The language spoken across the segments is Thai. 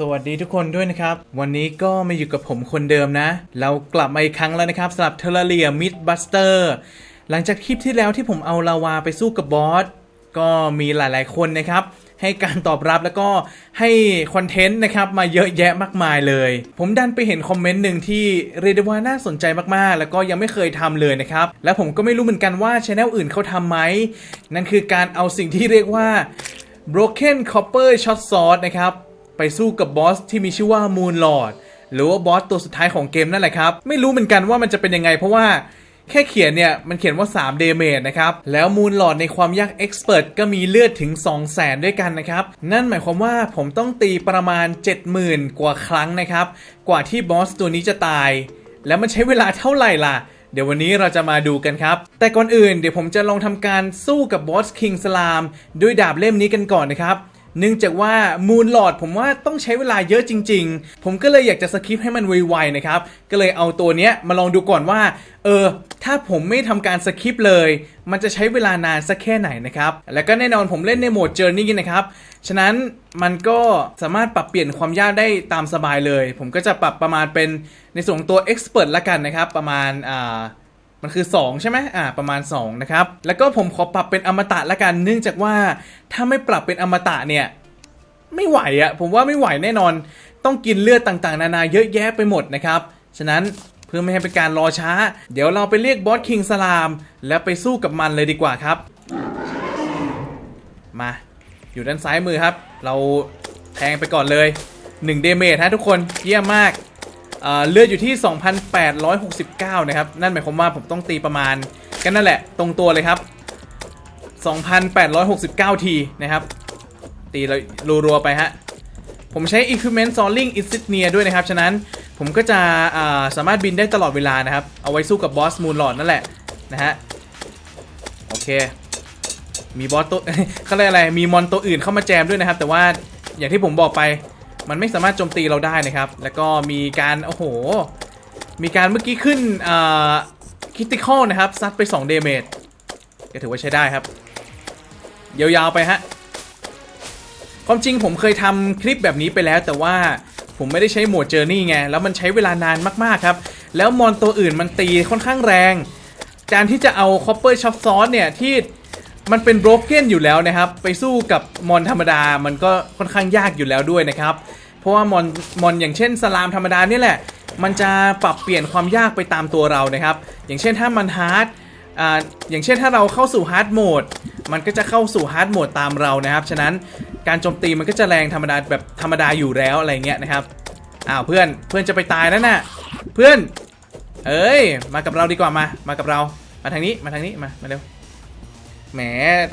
สวัสดีทุกคนด้วยนะครับ วันนี้ก็มาอยู่กับผมคนเดิมนะ เรากลับมาอีกครั้งแล้วนะครับสำหรับเทเลเรียมิดบัสเตอร์หลังจากคลิปที่แล้วที่ผมเอาลาวาไปสู้กับบอส ก็มีหลายๆคนนะครับ ให้การตอบรับแล้วก็ให้คอนเทนต์นะครับมาเยอะแยะมากมายเลย ผมดันไปเห็นคอมเมนต์หนึ่งที่เรียกได้ว่าน่าสนใจมากๆ แล้วก็ยังไม่เคยทำเลยนะครับ และผมก็ไม่รู้เหมือนกันว่าช anel อื่นเขาทำไหมนั่นคือการเอาสิ่งที่เรียกว่า Broken Copper Shot Sword นะครับ ไปสู้กับบอสที่มีชื่อว่า Moon Lord หรือว่าบอสตัวสุดท้ายของเกมนั่นแหละครับ ไม่รู้เหมือนกันว่ามันจะเป็นยังไงเพราะว่าแค่เขียนเนี่ย มันเขียนว่า 3 เดเมจนะครับ แล้ว Moon Lord ในความยาก Expert ก็มีเลือดถึง 200,000 ด้วยกันนะครับ นั่นหมายความว่าผมต้องตีประมาณ 70,000 กว่าครั้งนะครับ กว่าที่บอสตัวนี้จะตาย แล้วมันใช้เวลาเท่าไหร่ล่ะ เดี๋ยววันนี้เราจะมาดูกันครับ แต่ก่อนอื่นเดี๋ยวผมจะลองทำการสู้กับบอสคิงสลามด้วยดาบเล่มนี้กันก่อนนะครับ เนื่องจากว่ามูนหลอดผมว่าต้องใช้เวลาเยอะจริง ๆ ผมก็เลยอยากจะสคริปให้มันไวๆนะครับ ก็เลยเอาตัวเนี้ยมาลองดูก่อนว่า เออ ถ้าผมไม่ทำการสคริปเลย มันจะใช้เวลานานสักแค่ไหนนะครับ แล้วก็แน่นอนผมเล่นในโหมดเจอร์นี่นะครับ ฉะนั้นมันก็สามารถปรับเปลี่ยนความยากได้ตามสบายเลย ผมก็จะปรับประมาณเป็นในส่วนของตัว Expert ละกันนะครับ ประมาณอ่า มันคือ 2 ใช่ไหมอ่าประมาณ 2 นะครับ แล้วก็ผมขอปรับเป็นอมตะละกันเนื่องจากว่าถ้าไม่ปรับเป็นอมตะเนี่ยไม่ไหวอะผมว่าไม่ไหวแน่นอน ต้องกินเลือดต่างๆ นานาเยอะแยะไปหมดนะครับ ฉะนั้นเพื่อไม่ให้เป็นการรอช้า เดี๋ยวเราไปเรียกบอสคิงสลาม แล้วไปสู้กับมันเลยดีกว่าครับ มาอยู่ด้านซ้ายมือครับ เราแทงไปก่อนเลย1เดเมจฮะทุกคนเยี่ยมมาก เลือดอยู่ที่ 2,869 นะครับ นั่นหมายความว่าผมต้องตีประมาณกันนั่นแหละตรงตัวเลยครับ 2,869 ทีนะครับ ตีเลยรัวๆไปฮะ ผมใช้ Equipment Soaring Insignia ด้วยนะครับ ฉะนั้นผมก็จะาสามารถบินได้ตลอดเวลานะครับ เอาไว้สู้กับบอสมูนหลอดนั่นแหละนะฮะ โอเค มีบอสตัวเขาเรียกอะไร มีมอนตัวอื่นเข้ามาแจมด้วยนะครับ แต่ว่าอย่างที่ผมบอกไป มันไม่สามารถโจมตีเราได้นะครับ แล้วก็มีการโอ้โห มีการเมื่อกี้ขึ้นคิติคอลนะครับซัดไป2เดเมจก็ถือว่าใช้ได้ครับ ยาวๆไปฮะความจริงผมเคยทำคลิปแบบนี้ไปแล้ว แต่ว่าผมไม่ได้ใช้โหมดเจอร์นี่ไง แล้วมันใช้เวลานานมากๆครับ แล้วมอนตัวอื่นมันตีค่อนข้างแรง การที่จะเอาคอปเปอร์ช็อปซอสเนี่ยที่ มันเป็นโบรกเกนอยู่แล้วนะครับ ไปสู้กับมอนธรรมดามันก็ค่อนข้างยากอยู่แล้วด้วยนะครับ เพราะว่ามอนมอนอย่างเช่นสลามธรรมดานี่แหละ มันจะปรับเปลี่ยนความยากไปตามตัวเรานะครับ อย่างเช่นถ้ามันฮาร์ดอ่าอย่างเช่นถ้าเราเข้าสู่ฮาร์ดโหมดมันก็จะเข้าสู่ฮาร์ดโหมดตามเรานะครับ ฉะนั้นการโจมตีมันก็จะแรงธรรมดาแบบธรรมดาอยู่แล้วอะไรเงี้ยนะครับอ้าวเพื่อนเพื่อนจะไปตายแล้วน่ะเพื่อน เอ้ย มากับเราดีกว่ามา มากับเรา มาทางนี้มาทางนี้มามาเร็ว แหม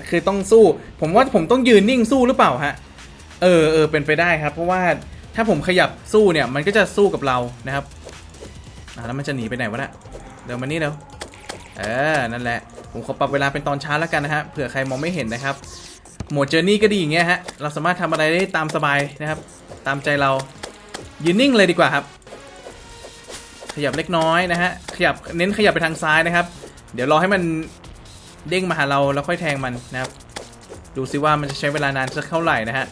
คือต้องสู้ ผมว่าผมต้องยืนนิ่งสู้หรือเปล่าฮะ เออเออเป็นไปได้ครับ เพราะว่าถ้าผมขยับสู้เนี่ย มันก็จะสู้กับเรานะครับอ่าแล้วมันจะหนีไปไหนวะน่ะเดี๋ยวมานี่เร็วเออนั่นแหละ ผมขอปรับเวลาเป็นตอนเช้าแล้วกันนะฮะเผื่อใครมองไม่เห็นนะครับโหมดเจอร์นี่ก็ดีอย่างเงี้ยฮะเราสามารถทำอะไรได้ตามสบายนะครับ ตามใจเรายืนนิ่งเลยดีกว่าครับ ขยับเล็กน้อยนะฮะขยับเน้นขยับไปทางซ้ายนะครับ เดี๋ยวรอให้มัน เด้งมาหาเราแล้วค่อยแทงมันนะครับ ดูซิว่ามันจะใช้เวลานานสักเท่าไหร่นะฮะ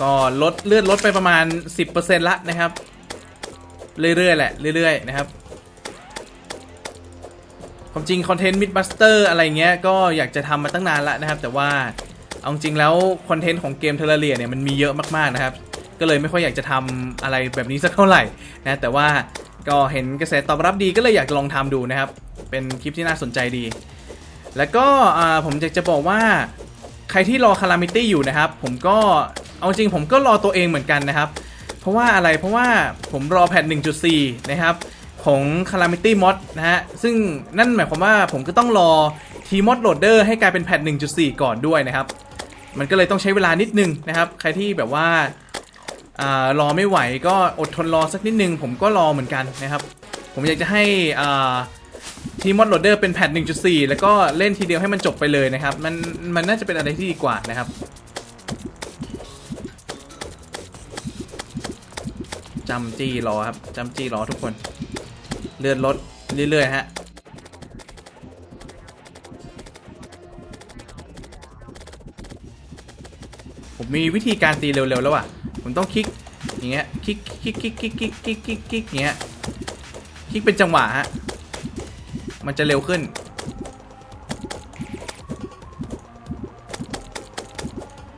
ก็ลดเลือดลดไปประมาณ 10%ละนะครับ เรื่อยๆ แหละ เรื่อยๆ นะครับความจริงคอนเทนต์มิดบัสเตอร์อะไรเงี้ยก็อยากจะทำมาตั้งนานละนะครับ แต่ว่าเอาจริงแล้วคอนเทนต์ของเกมเทเลเรียเนี่ยมันมีเยอะมากๆนะครับ ก็เลยไม่ค่อยอยากจะทำอะไรแบบนี้สักเท่าไหร่นะแต่ว่า ก็เห็นกระแสตอบรับดีก็เลยอยากลองทำดูนะครับ เป็นคลิปที่น่าสนใจดี แล้วก็ผมอยากจะบอกว่าใครที่รอคารามิตี้อยู่นะครับ ผมก็เอาจริงผมก็รอตัวเองเหมือนกันนะครับ เพราะว่าอะไรเพราะว่าผมรอแพท1.4 นะครับ ของ Calamity Mod นะฮะ ซึ่งนั่นหมายความว่าผมก็ต้องรอ Tmod Loader ให้กลายเป็นแพท1.4 ก่อนด้วยนะครับ มันก็เลยต้องใช้เวลานิดนึงนะครับ ใครที่แบบว่า อ่ารอไม่ไหวก็อดทนรอสักนิดนึง ผมก็รอเหมือนกันนะครับ ผมอยากจะให้อ่า Tmod Loader เป็นแพท1.4 แล้วก็เล่นทีเดียวให้มันจบไปเลยนะครับ มันมันน่าจะเป็นอะไรที่ดีกว่านะครับ จำจี้รอครับ จำจี้รอทุกคน เลื่อดลดเรื่อยๆฮะผมมีวิธีการตีเร็วๆแล้วอะ ผมต้องคลิกอย่างเงี้ยคลิกคลิกคลิกคลิกคลิกคลิกคลิกคลิกอย่างเงี้ยคลิกเป็นจังหวะฮะมันจะเร็วขึ้น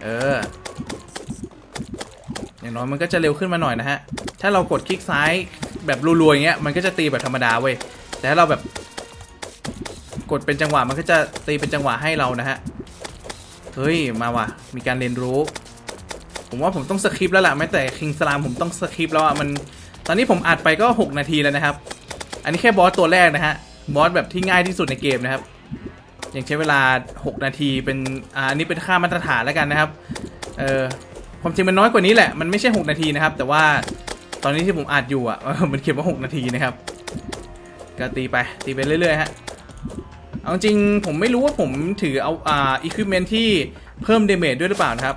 เอออย่างน้อยมันก็จะเร็วขึ้นมาหน่อยนะฮะ ถ้าเรากดคลิกซ้ายแบบรัวๆอย่างเงี้ยมันก็จะตีแบบธรรมดาเว้ย แต่ถ้าเราแบบ กดเป็นจังหวะมันก็จะตีเป็นจังหวะให้เรานะฮะ เฮ้ยมาว่ะ มีการเรียนรู้ ผมว่าผมต้องสคริปต์แล้วล่ะแม้แต่คิงสลามผมต้องสคริปต์แล้วอะมัน ตอนนี้ผมอัดไปก็ 6 นาทีแล้วนะครับ อันนี้แค่บอสตัวแรกนะฮะบอสแบบที่ง่ายที่สุดในเกมนะครับยังใช้เวลา 6 นาทีเป็นอ่าอันนี้เป็นค่ามาตรฐานแล้วกันนะครับเออความจริงมันน้อยกว่านี้แหละมันไม่ใช่ 6 นาทีนะครับ แต่ว่าตอนนี้ที่ผมอัดอยู่อะมันเขียนว่า 6 นาทีนะครับก็ตีไปตีไปเรื่อยๆฮะเอาจริงผมไม่รู้ว่าผมถือเอาอ่าอุปกรณ์ที่เพิ่มเดเมจด้วยหรือเปล่านะครับ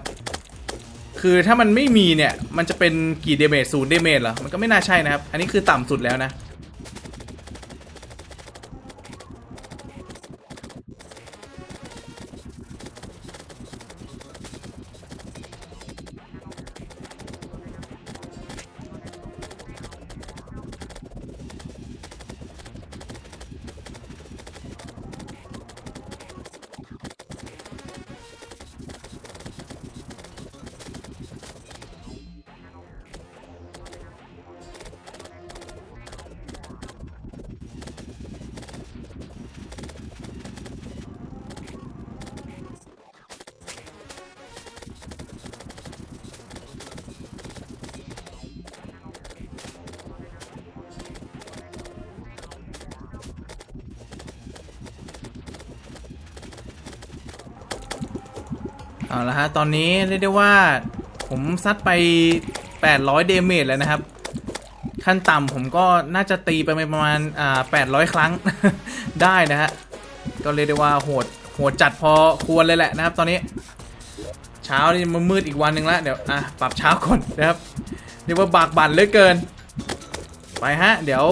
คือถ้ามันไม่มีเนี่ย มันจะเป็นกี่เดเมจศูนย์เดเมจเหรอ มันก็ไม่น่าใช่นะครับ อันนี้คือต่ำสุดแล้วนะ เอาละฮะ ตอนนี้เรียกได้ว่า ผมซัดไป 800 เดเมจแล้วนะครับ ขั้นต่ำผมก็น่าจะตีไปประมาณอ่า800 ครั้ง ได้นะฮะ ก็เรียกได้ว่าโหดโหดจัดพอควรเลยแหละนะครับ ตอนนี้ เช้านี่มันมืดอีกวันหนึ่งแล้วเดี๋ยวอะปรับเช้าก่อนนะครับเรียกว่าบากบั่นเหลือเกิน ไปฮะ เดี๋ยว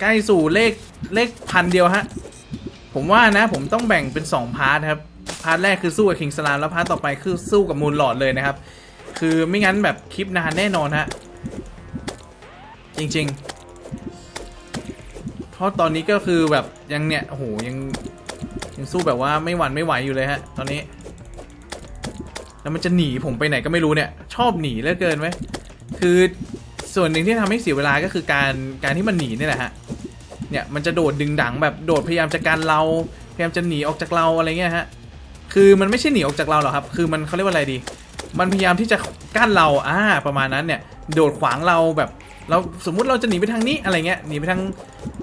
ใกล้สู่เลขเลขพันเดียวฮะ ผมว่านะผมต้องแบ่งเป็น 2 พาร์ทครับ พาร์ทแรกคือสู้กับคิงสลามแล้วพาร์ทต่อไปคือสู้กับมูลหลอดเลยนะครับ คือไม่งั้นแบบคลิปนานแน่นอนฮะจริงๆ เพราะตอนนี้ก็คือแบบยังเนี่ยโอ้โหยังยังสู้แบบว่าไม่หวั่นไม่ไหวอยู่เลยฮะ ตอนนี้ แล้วมันจะหนีผมไปไหนก็ไม่รู้เนี่ย ชอบหนีเหลือเกินไหมคือส่วนหนึ่งที่ทำให้เสียเวลาก็คือการการที่มันหนีนี่แหละฮะเนี่ยมันจะโดดดึงดังแบบโดดพยายามจะกันเราพยายามจะหนีออกจากเราอะไรเงี้ยฮะ คือมันไม่ใช่หนีออกจากเราหรอกครับ คือมันเขาเรียกว่าอะไรดี มันพยายามที่จะกั้นเราอ่าประมาณนั้นเนี่ย โดดขวางเราแบบเราสมมุติเราจะหนีไปทางนี้อะไรเงี้ยหนีไปทาง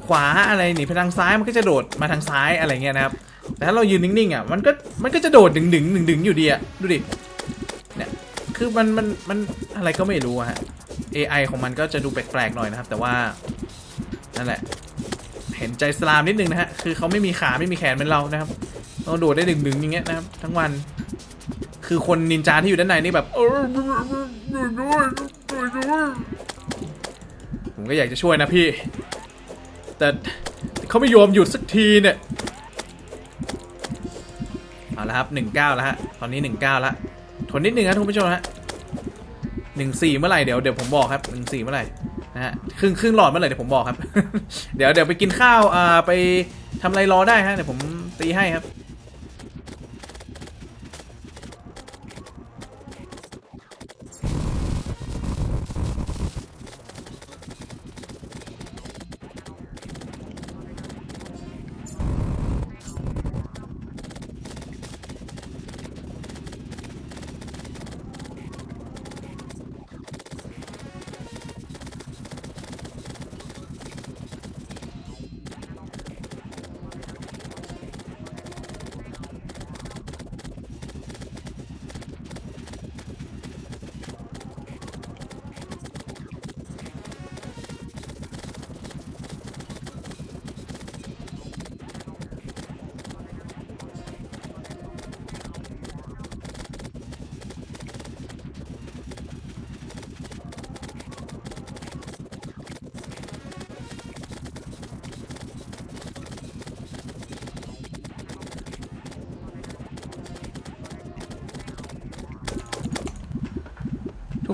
ขวาอะไรหนีไปทางซ้ายมันก็จะโดดมาทางซ้ายอะไรเงี้ยนะครับแต่ถ้าเรายืนนิ่งๆอะมันก็มันก็จะโดดดึงดึงดึงดึงๆอยู่ดีอะดูดิเนี่ยคือมันมันมันอะไรก็ไม่รู้ฮะ AI ของมันก็จะดูแปลกๆหน่อยนะครับ แต่ว่านั่นแหละ เห็นใจสลามนิดนึงนะฮะ คือเขาไม่มีขาไม่มีแขนเหมือนเรานะครับเราโดดได้ดึงๆอย่างเงี้ยนะครับ ทั้งวัน คือคนนินจาที่อยู่ด้านในนี่แบบผมก็อยากจะช่วยนะพี่ แต่เขาไม่ยอมหยุดสักทีเนี่ย เอาละครับหนึ่งเก้าแล้วฮะ ตอนนี้หนึ่งเก้าแล้วทนนิดนึงครับทุกผู้ชมฮะหนึ่งสี่เมื่อไหร่เดี๋ยวเดี๋ยวผมบอกครับหนึ่งสี่เมื่อไหร่ นะฮะครึ่งครึ่งหลอดเมื่อไหร่เดี๋ยวผมบอกครับ เดี๋ยวเดี๋ยวไปกินข้าวอ่าไปทำอะไรรอได้ฮะเดี๋ยวผมตีให้ครับ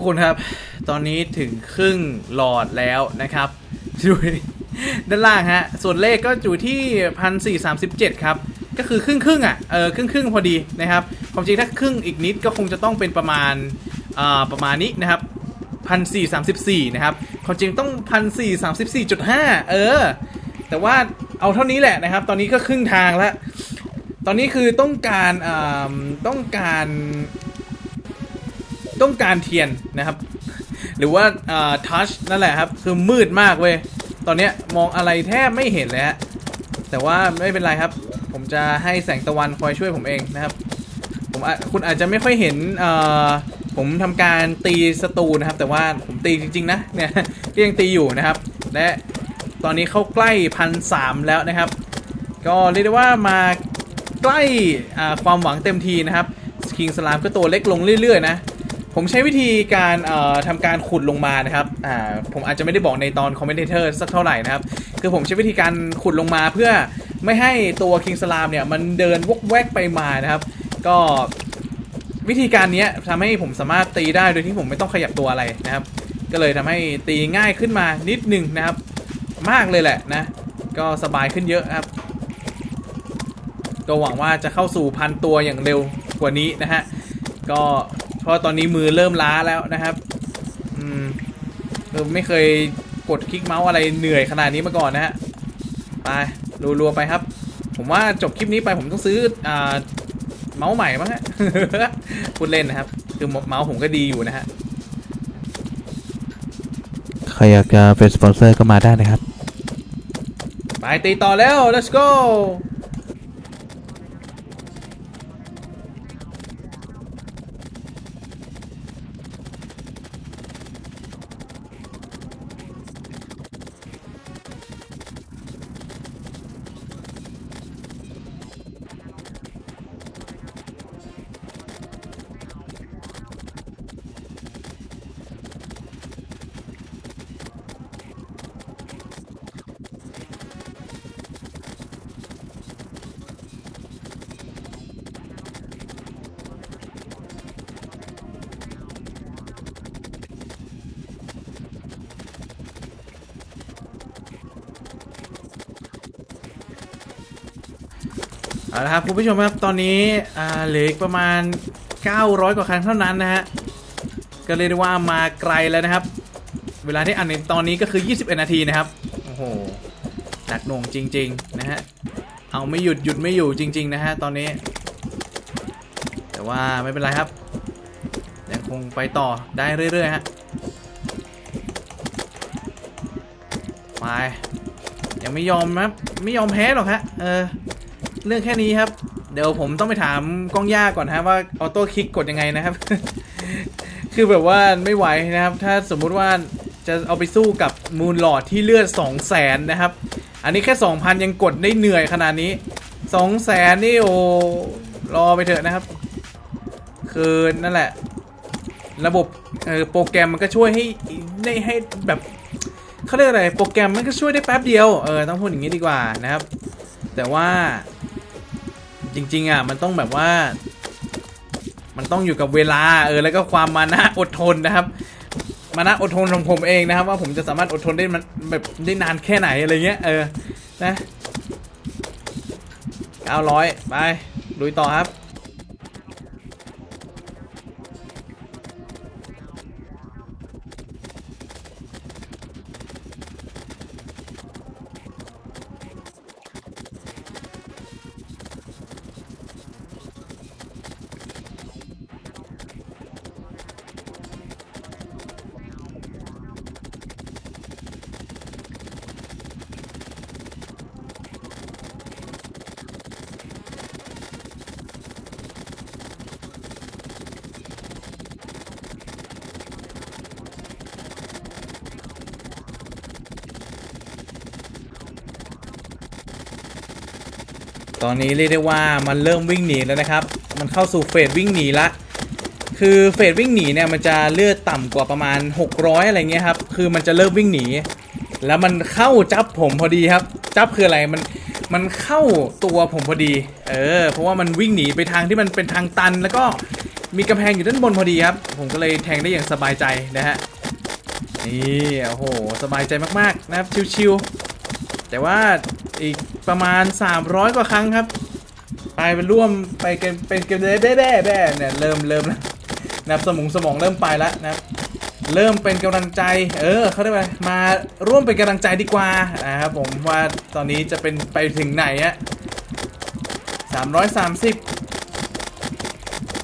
คนครับ ตอนนี้ถึงครึ่งหลอดแล้วนะครับดูดิด้านล่างฮะ ส่วนเลขก็อยู่ที่พันสี่สามสิบเจ็ดครับ ก็คือครึ่งครึ่งอะ เออครึ่งครึ่งพอดีนะครับ ความจริงถ้าครึ่งอีกนิดก็คงจะต้องเป็นประมาณ อ่า ประมาณนี้นะครับพันสี่สามสิบสี่นะครับ ความจริงต้องพันสี่สามสิบสี่จุดห้าเออ แต่ว่าเอาเท่านี้แหละนะครับ ตอนนี้ก็ครึ่งทางแล้ว ตอนนี้คือต้องการ อ่า ต้องการ ต้องการเทียนนะครับ หรือว่าทัชนั่นแหละครับ คือมืดมากเว้ย ตอนเนี้ยมองอะไรแทบไม่เห็นเลยฮะ แต่ว่าไม่เป็นไรครับ ผมจะให้แสงตะวันคอยช่วยผมเองนะครับ ผมคุณอาจจะไม่ค่อยเห็นเอ่อผมทำการตีศัตรูนะครับ แต่ว่าผมตีจริง ๆ นะเนี่ยก็ยังตีอยู่นะครับ และตอนนี้เข้าใกล้พันสามแล้วนะครับ ก็เรียกได้ว่ามาใกล้ความหวังเต็มทีนะครับคิงสลามก็ตัวเล็กลงเรื่อย ๆ นะ ผมใช้วิธีการทำการขุดลงมานะครับผมอาจจะไม่ได้บอกในตอนคอมเมนเตอร์สักเท่าไหร่นะครับ คือผมใช้วิธีการขุดลงมาเพื่อไม่ให้ตัวคิงสลามเนี่ยมันเดินวกแวกไปมานะครับ ก็วิธีการนี้ทำให้ผมสามารถตีได้โดยที่ผมไม่ต้องขยับตัวอะไรนะครับ ก็เลยทำให้ตีง่ายขึ้นมานิดนึงนะครับ มากเลยแหละนะ ก็สบายขึ้นเยอะครับ ก็หวังว่าจะเข้าสู่พันตัวอย่างเร็วกว่านี้นะฮะก็ เพราะตอนนี้มือเริ่มล้าแล้วนะครับอืมเออไม่เคยกดคลิกเมาส์อะไรเหนื่อยขนาดนี้มาก่อนนะฮะไปรัวๆไปครับ ผมว่าจบคลิปนี้ไปผมต้องซื้ออ่าเมาส์ใหม่มั้งฮะพูดเล่นนะครับ คือเมาส์ผมก็ดีอยู่นะฮะใครอยากจะเป็นสปอนเซอร์ก็มาได้นะครับ ไปตีต่อแล้ว let's go เอาละครับคุณผู้ชมครับตอนนี้อ่าเหลืออีกประมาณ 900 กว่าครั้งเท่านั้นนะฮะก็เรียกได้ว่ามาไกลแล้วนะครับ เวลาที่อันในตอนนี้ก็คือ 21 นาทีนะครับโอ้โหหนักหน่วงจริง ๆ นะฮะเอาไม่หยุดหยุดไม่อยู่จริง ๆ นะฮะตอนนี้ แต่ว่าไม่เป็นไรครับยังคงไปต่อได้เรื่อยๆฮะไปยังไม่ยอมครับไม่ยอมแพ้หรอกฮะเออ เรื่องแค่นี้ครับ เดี๋ยวผมต้องไปถามกล้องย่าก่อนฮะว่าออโต้คลิกกดยังไงนะครับ คือแบบว่าไม่ไหวนะครับ ถ้าสมมุติว่าจะเอาไปสู้กับมูลหลอดที่เลือด2 0 0แสนนะครับ อันนี้แค่ 2,000 ยังกดได้เหนื่อยขนาดนี้ 2 0 0แสนนี่โอ้รอไปเถอะนะครับ คือนั่นแหละ ระบบเออโปรแกรมมันก็ช่วยให้ได้ให้แบบเขาเรียกอะไร โปรแกรมมันก็ช่วยได้แป๊บเดียว เออ ต้องพูดอย่างนี้ดีกว่านะครับ แต่ว่า จริง ๆ อะ มันต้องแบบว่า มันต้องอยู่กับเวลา เออ แล้วก็ความมานะอดทนนะครับ มานะอดทนของผมเองนะครับ ว่าผมจะสามารถอดทนได้มันแบบได้นานแค่ไหนอะไรเงี้ย เออ นะเก้าร้อยไปลุยต่อครับ ตอนนี้เรียกได้ว่ามันเริ่มวิ่งหนีแล้วนะครับ มันเข้าสู่เฟสวิ่งหนีละ คือเฟสวิ่งหนีเนี่ยมันจะเลือดต่ำกว่าประมาณ 600 อะไรเงี้ยครับ คือมันจะเริ่มวิ่งหนี แล้วมันเข้าจับผมพอดีครับ จับคืออะไร มัน มันเข้าตัวผมพอดี เออ เพราะว่ามันวิ่งหนีไปทางที่มันเป็นทางตัน แล้วก็มีกำแพงอยู่ด้านบนพอดีครับ ผมก็เลยแทงได้อย่างสบายใจนะฮะ นี่ โอ้โห สบายใจมากๆนะครับ ชิวๆแต่ว่าอีก ประมาณ 300 กว่าครั้งครับไปเป็นร่วมไปเกันเป็นเกมแบ่แบ่แบ่เนี่ยเริ่มเริ่มแล้วนะสมองสมองเริ่มไปแล้วนะครับเริ่มเป็นกำลังใจ เออเขาได้ไหมมาร่วมเป็นกำลังใจดีกว่านะครับผมว่าตอนนี้จะเป็นไปถึงไหนอะสามร้อยสามสิบ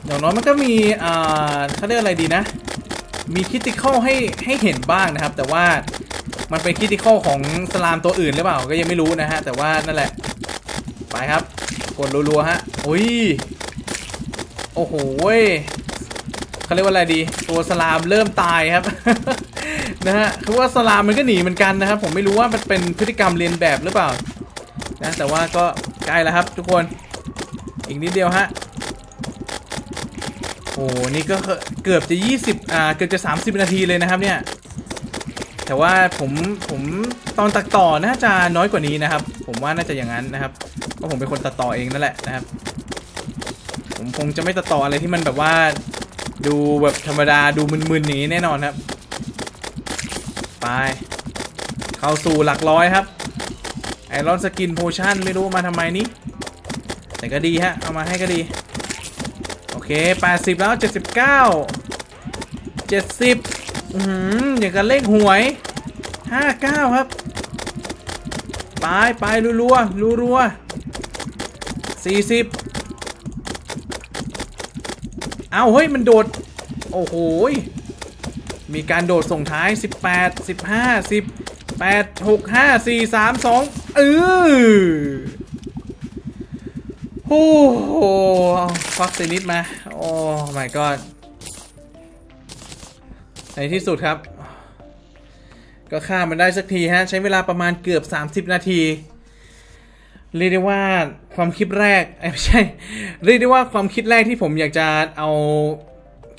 อย่างน้อยมันก็มีอ่าเขาเรียกอะไรดีนะ มีคิติคอลให้ให้เห็นบ้างนะครับ แต่ว่า มันเป็นคิติคอลของสลามตัวอื่นหรือเปล่าก็ยังไม่รู้นะฮะ แต่ว่านั่นแหละ ไปครับ กดรัวๆฮะอุ้ยโอ้โหเว้ยเขาเรียกว่าอะไรดี ตัวสลามเริ่มตายครับ นะฮะคือว่าสลามมันก็หนีเหมือนกันนะครับ ผมไม่รู้ว่ามันเป็นพฤติกรรมเรียนแบบหรือเปล่านะแต่ว่าก็ใกล้แล้วครับ ทุกคนอีกนิดเดียวฮะโอ้นี่ก็เกือบจะ 20 อ่า เกือบจะ 30 นาทีเลยนะครับเนี่ย แต่ว่าผมผมตอนตัดต่อน่าจะน้อยกว่านี้นะครับ ผมว่าน่าจะอย่างนั้นนะครับเพราะผมเป็นคนตัดต่อเองนั่นแหละนะครับ ผมคงจะไม่ตัดต่ออะไรที่มันแบบว่า ดูแบบธรรมดาดูมึนๆอย่างนี้แน่นอนครับ ไป เข้าสู่หลักร้อยครับไอรอนสกินโพชั่นไม่รู้มาทำไมนี้แต่ก็ดีฮะ เอามาให้ก็ดี โอเค 80 แล้ว 79 70 อืมอย่างกับเลขหวย59ครับ ไปไปรัวๆรัวๆ40เอาเฮ้ย มันโดด โอ้โห มีการโดดส่งท้าย 18 15 10 8 6 5 4 3 2เออโอ้โหฟักเซนิดมา โอ้ my god ในที่สุดครับ ก็ฆ่ามันได้สักทีฮะ ใช้เวลาประมาณเกือบ 30 นาที เรียกได้ว่าความคิดแรกไม่ใช่ เรียกได้ว่าความคิดแรกที่ผมอยากจะเอา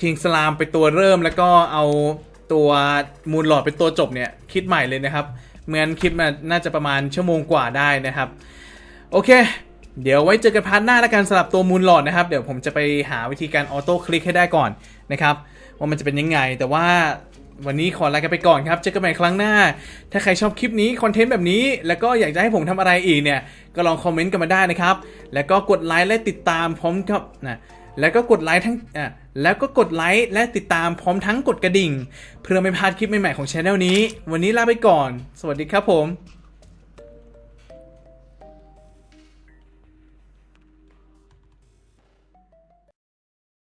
คิงสลามไปตัวเริ่มแล้วก็เอาตัวมูลหลอดเป็นตัวจบเนี่ย คิดใหม่เลยนะครับ เหมือนคิดมาน่าจะประมาณชั่วโมงกว่าได้นะครับ โอเค เดี๋ยวไว้เจอกันพาร์ทหน้าแล้วกันสำหรับตัวมูลหลอดนะครับ เดี๋ยวผมจะไปหาวิธีการออโต้คลิกให้ได้ก่อนนะครับ ว่ามันจะเป็นยังไง แต่ว่าวันนี้ขอลากันไปก่อนครับ เจอกันใหม่ครั้งหน้า ถ้าใครชอบคลิปนี้ คอนเทนต์แบบนี้ แล้วก็อยากจะให้ผมทำอะไรอีกเนี่ย ก็ลองคอมเมนต์กันมาได้นะครับ แล้วก็กดไลค์และติดตามพร้อมกับนะแล้วก็กดไลค์ทั้งอะแล้วก็กดไลค์และติดตามพร้อมทั้งกดกระดิ่ง เพื่อไม่พลาดคลิปใหม่ๆของช anel นี้ วันนี้ลาไปก่อน สวัสดีครับผม